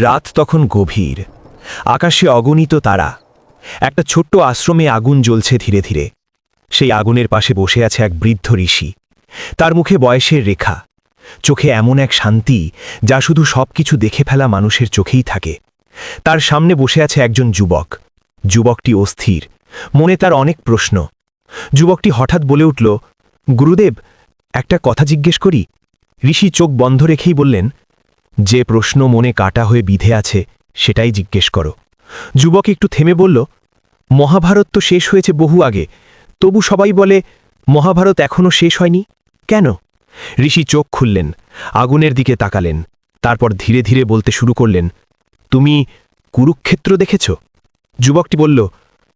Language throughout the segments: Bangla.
রাত তখন গভীর। আকাশে অগণিত তারা। একটা ছোট্ট আশ্রমে আগুন জ্বলছে ধীরে ধীরে। সেই আগুনের পাশে বসে আছে এক বৃদ্ধ ঋষি। তার মুখে বয়সের রেখা। চোখে এমন এক শান্তি, যা শুধু সবকিছু দেখে ফেলা মানুষের চোখেই থাকে। তার সামনে বসে আছে একজন যুবক। যুবকটি অস্থির। মনে তার অনেক প্রশ্ন। যুবকটি হঠাৎ বলে উঠল, গুরুদেব, একটা কথা জিজ্ঞেস করি? ঋষি চোখ বন্ধ রেখেই বললেন যে প্রশ্ন মনে কাটা হয়ে বিধে আছে, সেটাই জিজ্ঞেস করো। যুবক একটু থেমে বলল, মহাভারত তো শেষ হয়েছে বহু আগে। তবু সবাই বলে, মহাভারত এখনও শেষ হয়নি। কেন? ঋষি চোখ খুললেন, আগুনের দিকে তাকালেন, তারপর ধীরে ধীরে বলতে শুরু করলেন, তুমি কুরুক্ষেত্র দেখেছ? যুবকটি বলল,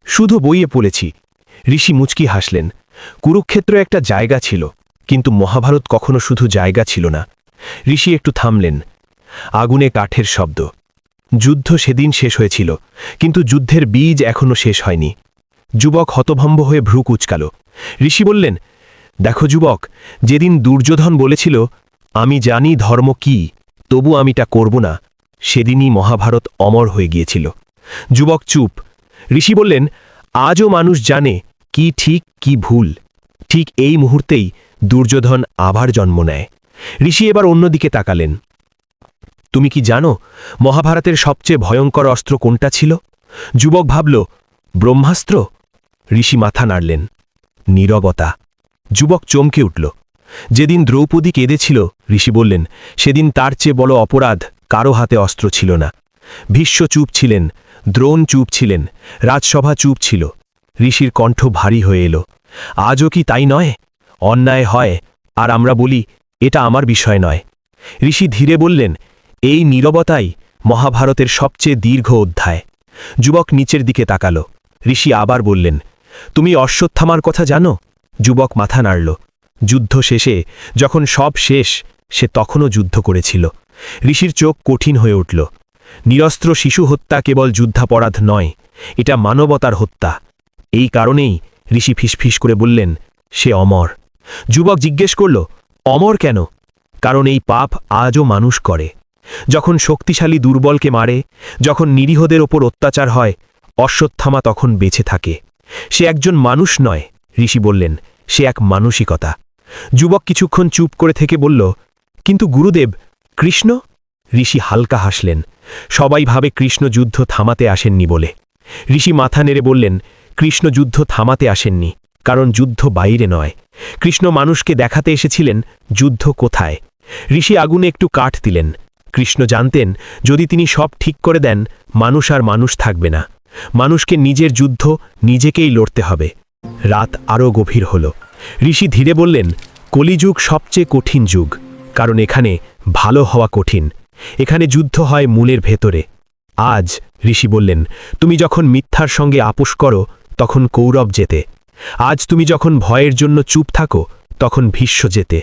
শুধু বইয়ে পড়েছি। ঋষি মুচকি হাসলেন, কুরুক্ষেত্র একটা জায়গা ছিল, কিন্তু মহাভারত কখনো শুধু জায়গা ছিল না। ঋষি একটু থামলেন আগুনে কাঠের শব্দ। যুদ্ধ সেদিন শেষ হয়েছিল, কিন্তু যুদ্ধের বীজ এখনও শেষ হয়নি। যুবক হতভম্ব হয়ে ভ্রু কুচকাল। ঋষি বললেন, দেখো যুবক, যেদিন দুর্যোধন বলেছিল, আমি জানি ধর্ম কি, তবু আমি তা করব না সেদিনই মহাভারত অমর হয়ে গিয়েছিল। যুবক চুপ। ঋষি বললেন, আজও মানুষ জানে কি ঠিক, কি ভুল। ঠিক এই মুহূর্তেই দুর্যোধন আবার জন্ম নেয়। ঋষি এবার অন্যদিকে তাকালেন। তুমি কি জানো মহাভারতের সবচেয়ে ভয়ঙ্কর অস্ত্র কোনটা ছিল? যুবক ভাবল, ব্রহ্মাস্ত্র? ঋষি মাথা নাড়লেন, নীরবতা। যুবক চমকে উঠল। যেদিন দ্রৌপদী কেঁদেছিল, ঋষি বললেন, সেদিন তার চেয়ে বড় অপরাধ কারও হাতে অস্ত্র ছিল না। ভীষ্ম চুপ ছিলেন, দ্রোণ চুপ ছিলেন, রাজসভা চুপ ছিল। ঋষির কণ্ঠ ভারী হয়ে এলো। আজও কি তাই নয়? অন্যায় হয়, আর আমরা বলি, এটা আমার বিষয় নয়। ঋষি ধীরে বললেন এই নীরবতাই মহাভারতের সবচেয়ে দীর্ঘ অধ্যায়। যুবক নিচের দিকে তাকাল। ঋষি আবার বললেন, তুমি অশ্বত্থামার কথা জানো? যুবক মাথা নাড়ল। যুদ্ধ শেষে, যখন সব শেষ, সে তখনও যুদ্ধ করেছিল। ঋষির চোখ কঠিন হয়ে উঠল। নিরস্ত্র শিশু হত্যা কেবল যুদ্ধাপরাধ নয়, এটা মানবতার হত্যা। এই কারণেই ঋষি ফিসফিস করে বললেন, সে অমর। যুবক জিজ্ঞেস করল, অমর কেন? কারণ এই পাপ আজও মানুষ করে। যখন শক্তিশালী দুর্বলকে মারে, যখন নিরীহদের ওপর অত্যাচার হয়, অশ্বত্থামা তখন বেঁচে থাকে। সে একজন মানুষ নয়, ঋষি বললেন, সে এক মানসিকতা। যুবক কিছুক্ষণ চুপ করে থেকে বলল, কিন্তু গুরুদেব, কৃষ্ণ? ঋষি হালকা হাসলেন, সবাই ভাবে কৃষ্ণ যুদ্ধ থামাতে আসেননি বলে। ঋষি মাথা নেড়ে বললেন, কৃষ্ণ যুদ্ধ থামাতে আসেননি, কারণ যুদ্ধ বাইরে নয়। কৃষ্ণ মানুষকে দেখাতে এসেছিলেন, যুদ্ধ কোথায়? ঋষি আগুনে একটু কাঠ দিলেন কৃষ্ণ জানতেন, যদি তিনি সব ঠিক করে দেন, মানুষ আর মানুষ থাকবে না। মানুষকে নিজের যুদ্ধ নিজেকেই লড়তে হবে। রাত আরও গভীর হল। ঋষি ধীরে বললেন, কলিযুগ সবচেয়ে কঠিন যুগ, কারণ এখানে ভালো হওয়া কঠিন। এখানে যুদ্ধ হয় মূলের ভেতরে। আজ ঋষি বললেন, তুমি যখন মিথ্যার সঙ্গে আপোষ করো, তখন কৌরব যেতে আজ তুমি যখন ভয়ের জন্য চুপ থাকো, তখন ভীষ্ম যেতে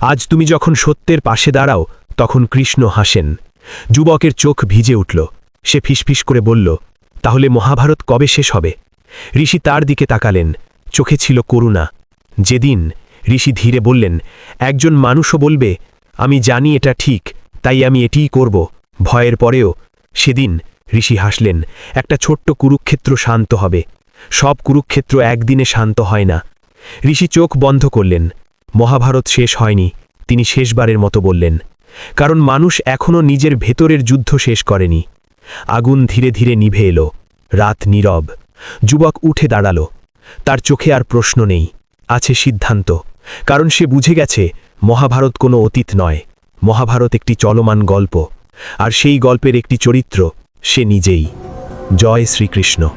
আজ তুমি যখন সত্যের পাশে দাঁড়াও তখন কৃষ্ণ হাসেন। যুবকের চোখ ভিজে উঠল। সে ফিসফিস করে বলল, তাহলে মহাভারত কবে শেষ হবে? ঋষি তার দিকে তাকালেন। চোখে ছিল করুণা। যেদিন ঋষি ধীরে বললেন, একজন মানুষও বলবে, আমি জানি এটা ঠিক, তাই আমি এটিই করব। ভয়ের পরেও সেদিন ঋষি হাসলেন, একটা ছোট্ট কুরুক্ষেত্র শান্ত হবে। সব কুরুক্ষেত্র একদিনে শান্ত হয় না। ঋষি চোখ বন্ধ করলেন। মহাভারত শেষ হয়নি। তিনি শেষবারের মতো বললেন কারণ মানুষ এখনও নিজের ভেতরের যুদ্ধ শেষ করেনি। আগুন ধীরে ধীরে নিভে এলো। রাত নীরব। যুবক উঠে দাঁড়াল। তার চোখে আর প্রশ্ন নেই। আছে সিদ্ধান্ত। কারণ সে বুঝে গেছে, মহাভারত কোনো অতীত নয়। মহাভারত একটি চলমান গল্প। আর সেই গল্পের একটি চরিত্র সে নিজেই। জয় শ্রীকৃষ্ণ।